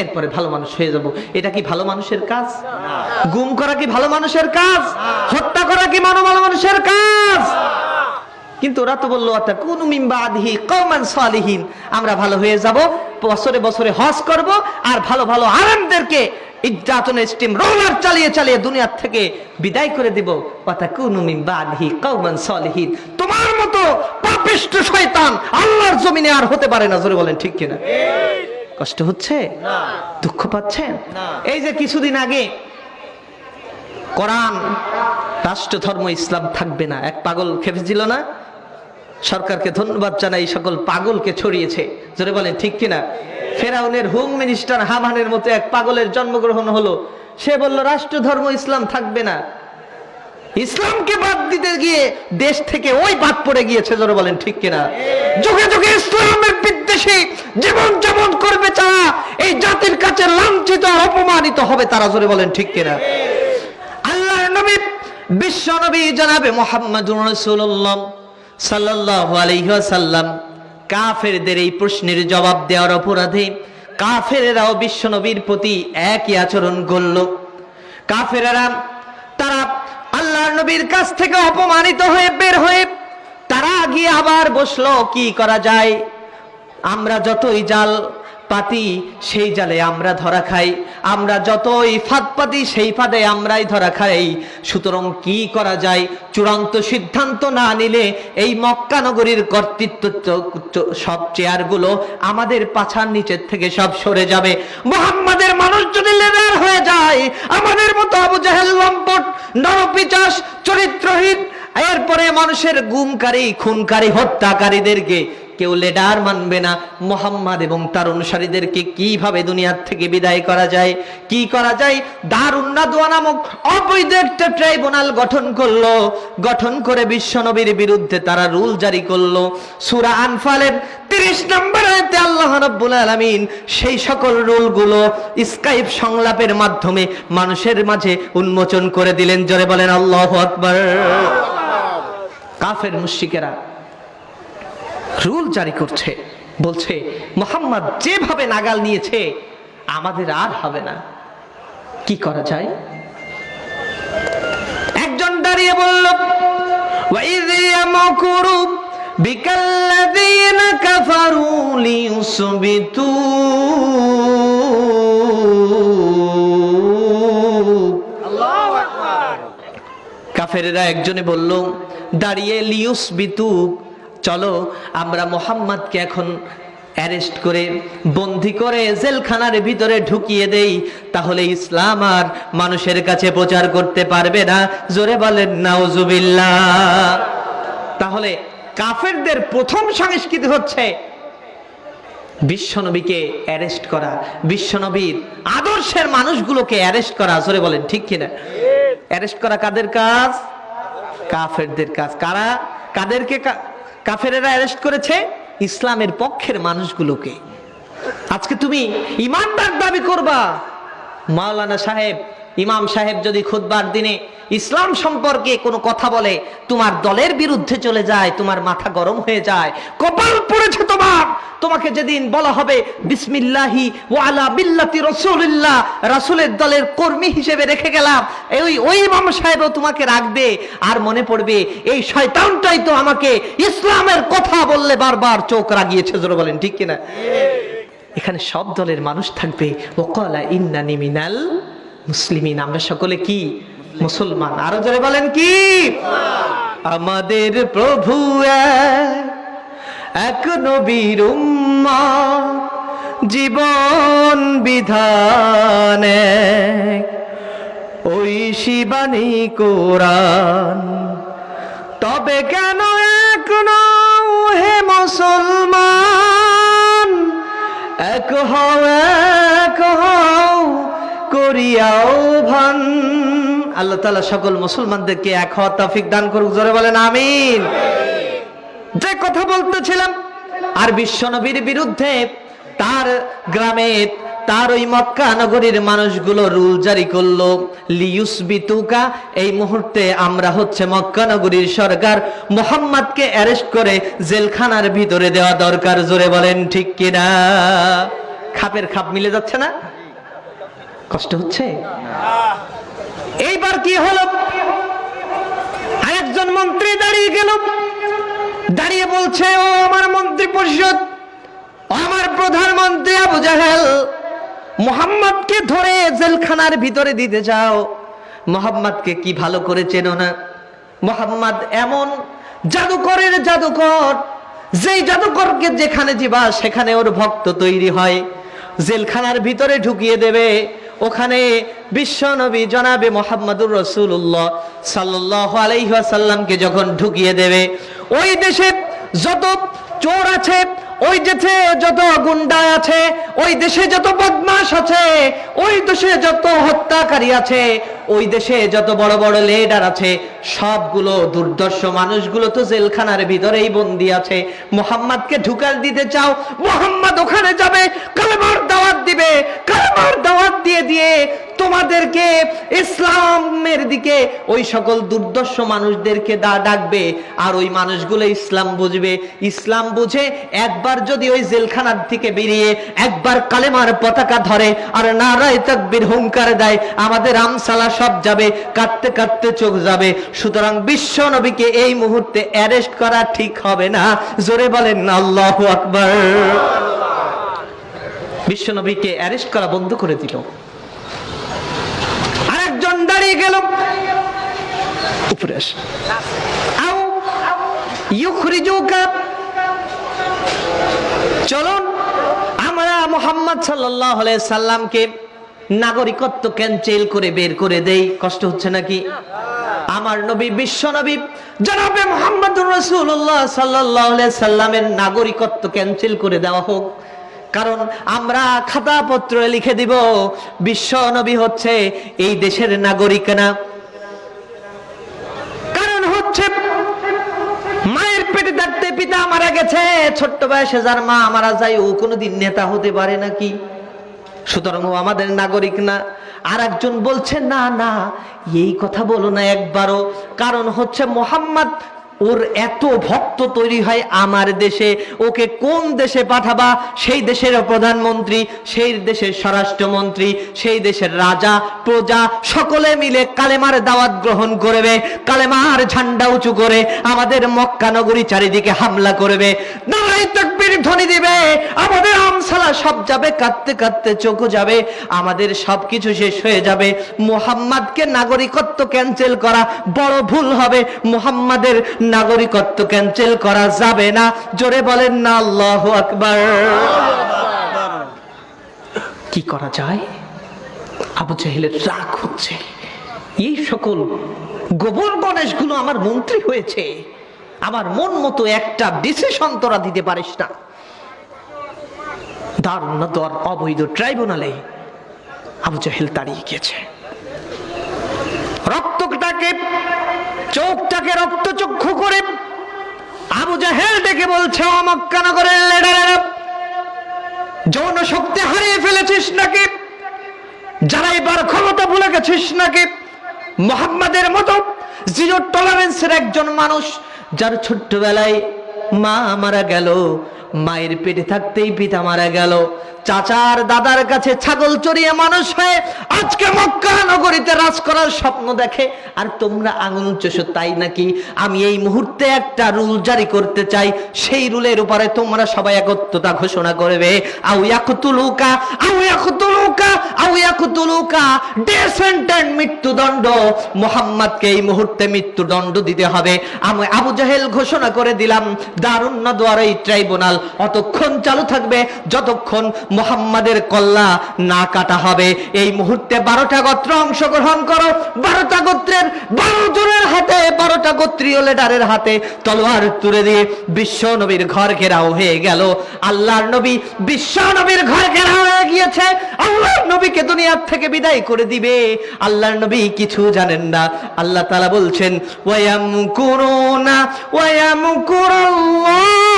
এরপরে ভালো মানুষ হয়ে যাব। এটা কি ভালো মানুষের কাজ? গুম করা কি ভালো মানুষের কাজ? হত্যা করা কি মানো ভালো মানুষের কাজ? কিন্তু ওরা তো বলল কোন মিম্বাদহি কৌমান সালিহীন। আমরা ভালো হয়ে যাব, বছরে বছরে হজ করব, আর ভালো ভালো আরামদেরকে ইজ্জাতনের স্টিম রোলার চালিয়ে চালিয়ে দুনিয়ার থেকে বিদায় করে দিব। পাতা কোন মিম্বাদহি কৌমান সালিহীন। তোমার মতো পাপিষ্ট শয়তান আল্লাহর জমিনে আর হতে পারে না, জোরে বলেন ঠিক কিনা? কষ্ট হচ্ছে? দুঃখ পাচ্ছেন? এই যে কিছুদিন আগে কোরআন রাষ্ট্র ধর্ম ইসলাম থাকবে না। এক পাগল খেপেছিল না? সরকারকে ধন্যবাদ জানাই সকল পাগলকে ছড়িয়েছে। জোরে বলেন ঠিক কিনা? ফেরাউনের হোম মিনিস্টার হামানের মতো এক পাগলের জন্মগ্রহণ হলো। সে বলল রাষ্ট্র ধর্ম ইসলাম থাকবে না। ইসলামকে বাদ দিতে গিয়ে দেশ থেকে ওই বাদ পড়ে গিয়েছে জোরে বলেন ঠিক কিনা? যুগে যুগে ইসলামের বিদ্বেষী জীবন যেমন করবে তারা, এই জাতির কাছে লাঞ্ছিত আর অপমানিত হবে তারা, জোরে বলেন ঠিক কিনা? আল্লাহর নবী, বিশ্ব নবী জানাবে ওয়াসাল্লাম। কাফেরদের এই প্রশ্নের জবাব দেওয়ার অপরাধে কাফেরেরাও বিশ্ব নবীর প্রতি একই আচরণ করল। কাফেরেরা, তারা আল্লাহর নবীর কাছ থেকে অপমানিত হয়ে বের হয়ে তারা গিয়ে আবার বসল, কি করা যায়? আমরা যতই জাল পাতি, সেই জালে আমরা ধরা খাই। আমরা যতই ফাঁদ পাতি, সেই ফাঁদে আমরাই ধরা খাই। সুতরাং কি করা যায়? চূড়ান্ত সিদ্ধান্ত না নিলে এই মক্কা নগরীর কর্তৃত্ব সব চেয়ারগুলো আমাদের পাছার নিচের থেকে সব সরে যাবে। মোহাম্মদের মানুষ যদি লেদার হয়ে যায়, আমাদের মতো আবু জাহেল, লম্পট, নরপিচাস, চরিত্রহীন, এরপরে মানুষের গুমকারী, খুনকারী, হত্যাকারীদেরকে কেউ লেডার মানবে না। মোহাম্মদ এবং তার অনুসারীদেরকে কীভাবে দুনিয়ার থেকে বিদায় করা যায়? কি করা যায়? দারুন্না দোয়া নামক অবৈধ একটা ট্রাইব্যুনাল গঠন করল। গঠন করে বিশ্বনবীর বিরুদ্ধে তারা রুল জারি করল। সুরা আনফালের তিরিশ নম্বর আয়াতে আল্লাহ রাব্বুল আলামিন সেই সকল রুলগুলো স্কাইপ সংলাপের মাধ্যমে মানুষের মাঝে উন্মোচন করে দিলেন। জোরে বলেন, আল্লাহ আকবার। কাফের মুশরিকেরা রুল জারি করছে। বলছে, মোহাম্মদ যেভাবে নাগাল নিয়েছে, আমাদের আর হবে না। কি করা যায়? একজন দাঁড়িয়ে বলল কাফেরেরা একজনে বলল, দাঁড়িয়ে লিউস বিতুক চলো, আমরা মোহাম্মদকে এখন অ্যারেস্ট করে বন্দি করে জেলখানার ভিতরে ঢুকিয়ে দেই, তাহলে ইসলাম আর মানুষের কাছে প্রচার করতে পারবে না। জোরে বলেন, নাউজুবিল্লাহ। তাহলে কাফেরদের প্রথম সংস্কৃতি হচ্ছে বিশ্বনবীকে অ্যারেস্ট করা, বিশ্বনবীর আদর্শের মানুষগুলোকে অ্যারেস্ট করা, জোরে বলেন, ঠিক কিনা? অ্যারেস্ট করা কাদের কাজ? কাফেরদের কাজ। কারা? কাদেরকে কাফেরেরা অ্যারেস্ট করেছে ইসলামের পক্ষের মানুষগুলোকে। আজকে তুমি ইমানদার দাবি করবা। মাওলানা সাহেব ইমাম সাহেব যদি খুদবার দিনে ইসলাম সম্পর্কে কোনো কথা বলে তোমার দলের বিরুদ্ধে চলে যায় তোমার মাথা গরম হয়ে যায় কপাল পড়েছে তোমার। তোমাকে যেদিন বলা হবে বিসমিল্লাহি ওয়ালা বিল্লাতি রসুলিল্লাহ রাসূলের দলের কর্মী হিসেবে রেখে গেলাম। ওই ওই ইমাম সাহেবও তোমাকে রাখবে। আর মনে পড়বে এই শয়তানটাই তো আমাকে ইসলামের কথা বললে বারবার চোখ রাগিয়েছে জোরে বলেন ঠিক কিনা? এখানে সব দলের মানুষ থাকবে। ওকলা ইন্নানি মিনাল মুসলিমিন আমরা সকলে কি? মুসলমান। আরও জোরে বলেন কি? আমাদের প্রভু এক, নবীর জীবন বিধান ওই শিবানী কোরআন তবে কেন এক হে মুসলমান? এক হও এক হও করিয়াও আল্লাহ তাআলা সকল মুসলমানদেরকে এক হওয়া তৌফিক দান করুক, জোরে বলেন আমিন। যে কথা বলতেছিলাম, আর বিশ্বনবীর বিরুদ্ধে তার গ্রামে, তার ওই মক্কা নগরীর মানুষগুলো রুল জারি করল লিউস বিতুকা এই মুহূর্তে আমরা হচ্ছে মক্কা নগরীর সরকার। মোহাম্মদকে অ্যারেস্ট করে জেলখানার ভিতরে দেওয়া দরকার, জোরে বলেন ঠিক কিনা? খাপের খাপ মিলে যাচ্ছে না? কষ্ট হচ্ছে? এইবার কি হলো? আরেকজন মন্ত্রী দাঁড়িয়ে গেল। দাঁড়িয়ে বলছে, ও আমার মন্ত্রী পরিষদ আমার প্রধানমন্ত্রী আবু জাহেল, মোহাম্মদকে ধরে জেলখানার ভিতরে দিতে চাও। মোহাম্মদকে কি ভালো করে চেনো না? মোহাম্মদ এমন জাদুকরের জাদুকর, যেই জাদুকরকে যেখানে যাবা সেখানে ওর ভক্ত তৈরি হয়। জেলখানার ভিতরে ঢুকিয়ে দেবে ওখানে বিশ্ব নবী জনাবে মোহাম্মদুর রসুল্লাহ সাল্লাহ আলাইসাল্লামকে যখন ঢুকিয়ে দেবে, ওই দেশে যত চোর আছে, ওই দেশে যত গুন্ডা আছে, ওই দেশে যত বদমাস আছে, ওই দেশে যত হত্যাকারী আছে ওই দেশে যত বড় বড় লিডার আছে, সবগুলো দুর্দর্শ মানুষগুলো তো জেলখানার ভিতরেই বন্দি আছে। মোহাম্মদকে ঢুকাল দিতে চাও, মোহাম্মদ ওখানে যাবে, কালেমার দাওয়াত দিবে, কালেমার দাওয়াত দিয়ে দিয়ে তোমাদেরকে ইসলামের দিকে ওই সকল দুর্দর্শ মানুষদেরকে দা ডাকবে, আর ওই মানুষগুলো ইসলাম বুঝবে। ইসলাম বুঝে একবার যদি ওই জেলখানার থেকে বেরিয়ে একবার কালেমার পতাকা ধরে, আর নারায় তাকবীর হুঙ্কার দেয়, আমাদের আমসালা সব যাবে, কাঁদতে কাঁদতে চোখ যাবে। সুতরাং বিশ্ব নবীকে এই মুহূর্তে অ্যারেস্ট করা ঠিক হবে না। জোরে বলেন, আল্লাহ আকবার। বিশ্ব নবীকে অ্যারেস্ট করা বন্ধ করে দিল। আরেকজন দাঁড়িয়ে গেল। উপরে চলুন, আমরা মোহাম্মদ আলাইহি সাল্লামকে নাগরিকত্ব ক্যান্সেল করে বের করে দেই, কষ্ট হচ্ছে নাকি? আমার নবী, বিশ্ব নবী, জনাবে মোহাম্মদুর রাসূলুল্লাহ সাল্লাল্লাহু সাল্লামের নাগরিকত্ব ক্যান্সেল করে দেওয়া হোক। কারণ আমরা খাতাপত্র লিখে দিব, বিশ্ব নবী হচ্ছে এই দেশের নাগরিক না। কারণ হচ্ছে মায়ের পেটে থাকতে পিতা মারা গেছে, ছোট্ট বয়সে যার মা মারা যায়, ও কোনোদিন নেতা হতে পারে নাকি? সুতরাং আমাদের নাগরিক না। আর একজন বলছে, না না, এই কথা বলো না একবারও। কারণ হচ্ছে মোহাম্মদ ওর এত ভক্ত তৈরি হয় আমার দেশে। ওকে কোন দেশে পাঠাবা? সেই দেশের প্রধানমন্ত্রী, সেই দেশের স্বরাষ্ট্রমন্ত্রী, সেই দেশের রাজা, প্রজা, সকলে মিলে কালেমার দাওয়াত গ্রহণ করবে। কালেমার ঝান্ডা উঁচু করে আমাদের মক্কা নগরী চারিদিকে হামলা করবে। ধ্বনি দিবে। আমাদের আমসালা সব যাবে, কাঁদতে কাঁদতে চোখ যাবে। আমাদের সবকিছু শেষ হয়ে যাবে। মোহাম্মদকে নাগরিকত্ব ক্যান্সেল করা বড় ভুল হবে। মোহাম্মদের নাগরিকত্ব ক্যান্সেল করা যাবে না। জোরে বলেন না, আল্লাহ আকবার। কি করা যায়? আবু জাহিলের রাগ হচ্ছে। এই সকল গোবর গণেশগুলো আমার মন্ত্রী হয়েছে। আমার মন মতো একটা ডিসিশন তোরা দিতে পারিস না। দারুণ দর অবৈধ ট্রাইব্যুনালে আবু জাহেল দাঁড়িয়ে গিয়েছে রক্তটাকে চোখটাকে রক্তচক্ষু করে আবু জাহেল ডেকে বলছে অমক্কানগরের লেডারেরা যৌন শক্তি হারিয়ে ফেলেছিস নাকি? যারা এবার ক্ষমতা ভুলে গেছিস নাকি? মোহাম্মদের মতো জিরো টলারেন্সের একজন মানুষ, যার ছোট্টবেলায় মা মারা গেল, মায়ের পেটে থাকতেই পিতা মারা গেল চাচার দাদার কাছে ছাগল চড়িয়ে মানুষ হয়ে আজকে মক্কা নগরীতে রাজ করার স্বপ্ন দেখে। আর তোমরা আঙুল চষো, তাই নাকি? আমি এই মুহূর্তে একটা রুল জারি করতে চাই। সেই রুলের উপরে তোমরা সবাই একত্রতা ঘোষণা করবে। আউ ইয়াকুতুলুকা আউ ইয়াকুতুলুকা আউ ইয়াকুতুলুকা। ডেসেন্ট এন্ড মৃত্যুদণ্ড। মোহাম্মদকে এই মুহূর্তে মৃত্যুদণ্ড দিতে হবে। আমি আবু জাহেল ঘোষণা করে দিলাম, দারুণ নদোয়ার এই ট্রাইব্যুনাল। অতক্ষণ চালু থাকবে, যতক্ষণ মোহাম্মদের কল্লা না কাটা হবে। এই মুহূর্তে বারোটা গোত্র অংশগ্রহণ করো। বারোটা গোত্রের বারো জনের হাতে, বারোটা গোত্রীয় লেডারের হাতে তলোয়ার তুলে দিয়ে বিশ্ব নবীর ঘর ঘেরাও হয়ে গেল। আল্লাহর নবী বিশ্ব নবীর ঘর ঘেরাও হয়ে গিয়েছে। আল্লাহর নবীকে দুনিয়ার থেকে বিদায় করে দিবে। আল্লাহর নবী কিছু জানেন না। আল্লাহ তালা বলছেন ওয়ায়াম কুরুনা ওয়াম কুরুল্লাহ